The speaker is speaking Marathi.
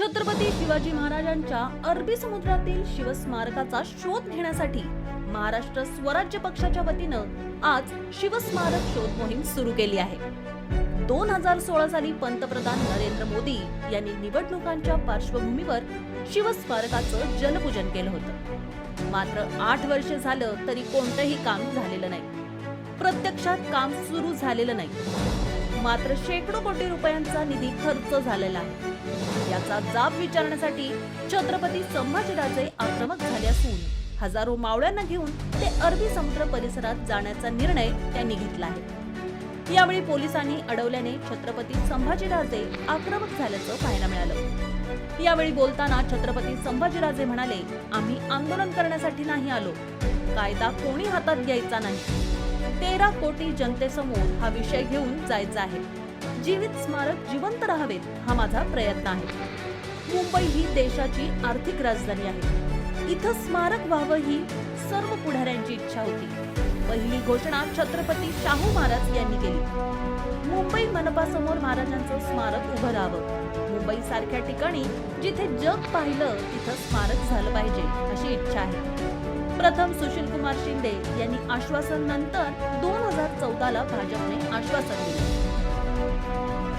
छत्रपती शिवाजी महाराजांच्या अरबी समुद्रातील शिवस्मारकाचा शोध घेण्यासाठी महाराष्ट्र स्वराज्य पक्षाच्या वतीनं आज शिवस्मारक शोध मोहीम सुरू केली आहे. दोन हजार सोळा साली पंतप्रधान नरेंद्र मोदी यांनी निवडणुकांच्या पार्श्वभूमीवर शिवस्मारकाचं जलपूजन केलं होतं. मात्र आठ वर्ष झालं तरी कोणतंही काम झालेलं नाही. प्रत्यक्षात काम सुरू झालेलं नाही. मात्र शेकडो कोटी रुपयांचा निधी खर्च झालेला आहे. याचा जाब विचारण्यासाठी छत्रपती संभाजीराजे आक्रमक झाले असून हजारो मावळ्यांना घेऊन ते अरबी समुद्र परिसरात जाण्याचा निर्णय त्यांनी घेतला आहे. यावेळी पोलिसांनी अडवल्याने छत्रपती संभाजीराजे आक्रमक झाल्याचं पाहायला मिळालं. यावेळी बोलताना छत्रपती संभाजीराजे म्हणाले आम्ही आंदोलन करण्यासाठी नाही आलो. कायदा कोणी हातात घ्यायचा नाही. तेरा कोटी जनतेसमोर हा विषय घेऊन जायचा आहे. जीवित स्मारक जिवंत राहावेत हा माझा प्रयत्न आहे. मुंबई ही देशाची आर्थिक राजधानी आहे. इथं स्मारक व्हावं ही सर्व पुढाऱ्यांची इच्छा होती. पहिली घोषणा छत्रपती शाहू महाराज यांनी केली. मुंबई मनपासमोर महाराजांचं स्मारक उभं राहावं. मुंबई सारख्या ठिकाणी जिथे जग पाहिलं तिथं स्मारक झालं पाहिजे अशी इच्छा आहे. प्रथम सुशील कुमार शिंदे यांनी आश्वासन नंतर दोन हजार चौदाला भाजपने आश्वासन